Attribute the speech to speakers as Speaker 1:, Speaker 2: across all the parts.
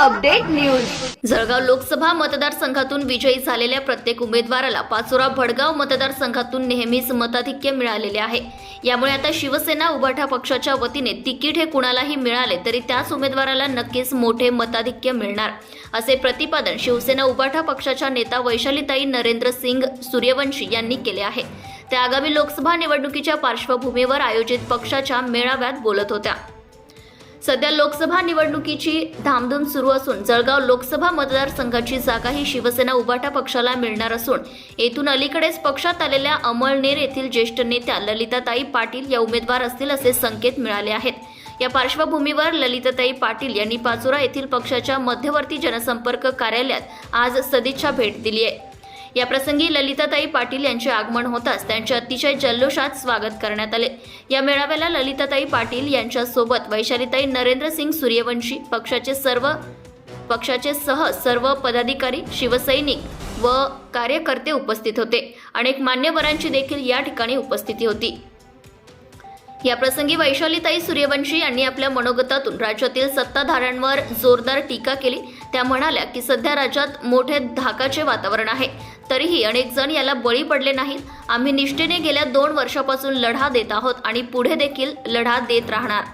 Speaker 1: Update news. Jalgaon Lok Sabha मतदारसंघातून विजयी झालेल्या प्रत्येक उमेदवाराला पाचोरा भडगाव मतदारसंघातून नेहमीच मताधिक्य मिळालेले आहे. यामुळे आता शिवसेना उभाठा पक्षाच्या वतीने तिकीट हे कुणालाही मिळाले तरी त्याच उमेदवाराला नक्कीच मोठे मताधिक्य मिळणार. असे प्रतिपादन शिवसेना उभाठा पक्षाच्या नेता वैशालीताई नरेंद्र सिंग सूर्यवंशी यांनी केले आहे. त्या आगामी लोकसभा निवडणुकीच्या पार्श्वभूमीवर आयोजित पक्षाच्या मेळाव्यात बोलत होत्या. सध्या लोकसभा निवडणुकीची धामधूम सुरू असून जळगाव लोकसभा मतदारसंघाची जागा ही शिवसेना उभाटा पक्षाला मिळणार असून येथून अलीकडेच पक्षात आलेल्या अमळनेर येथील ज्येष्ठ नेत्या ललिताताई पाटील या उमेदवार असतील असे संकेत मिळाले आहेत. या पार्श्वभूमीवर ललिताताई पाटील यांनी पाचोरा येथील पक्षाच्या मध्यवर्ती जनसंपर्क कार्यालयात आज सदिच्छा भेट दिली आहे. याप्रसंगी ललिताताई पाटील यांचे आगमन होताच त्यांचे अतिशय जल्लोषात स्वागत करण्यात आले. या मेळाव्याला ललिताताई पाटील यांच्यासोबत वैशालीताई नरेंद्र सिंग सूर्यवंशी पक्षाचे सर्व पक्षाचे सह सर्व पदाधिकारी शिवसैनिक व कार्यकर्ते उपस्थित होते. अनेक मान्यवरांची देखील या ठिकाणी उपस्थिती होती. या प्रसंगी वैशालीताई सूर्यवंशी यांनी आपल्या मनोगतातून राज्यातील सत्ताधाऱ्यांवर जोरदार टीका केली. त्या म्हणाल्या की सध्या राज्यात मोठे धाकाचे वातावरण आहे. तरीही अनेक जण याला बळी पडले नाहीत. आम्ही निष्ठेने गेल्या दोन वर्षापासून लढा देत आहोत आणि पुढे देखील लढा देत राहणार.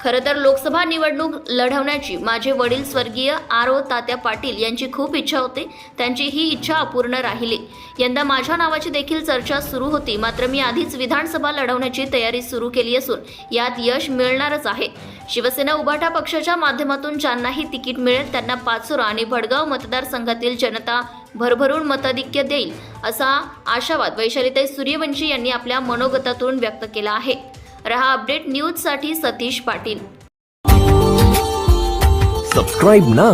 Speaker 1: खरं तर लोकसभा निवडणूक लढवण्याची माझे वडील स्वर्गीय आर ओ तात्या पाटील यांची खूप इच्छा होती. त्यांची ही इच्छा अपूर्ण राहिली. यंदा माझ्या नावाची देखील चर्चा सुरू होती. मात्र मी आधीच विधानसभा लढवण्याची तयारी सुरू केली असून यात यश मिळणारच आहे. शिवसेना उभाटा पक्षाच्या माध्यमातून ज्यांनाही तिकीट मिळेल त्यांना पाचोरा आणि भडगाव मतदारसंघातील जनता भरभरून मताधिक्य देईल असा आशावाद वैशालीताई सूर्यवंशी यांनी आपल्या मनोगतातून व्यक्त केला आहे. रहा अपडेट न्यूज साथ सतीश पाटील.
Speaker 2: सब्सक्राइब ना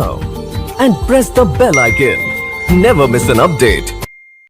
Speaker 2: and press the bell icon never miss an update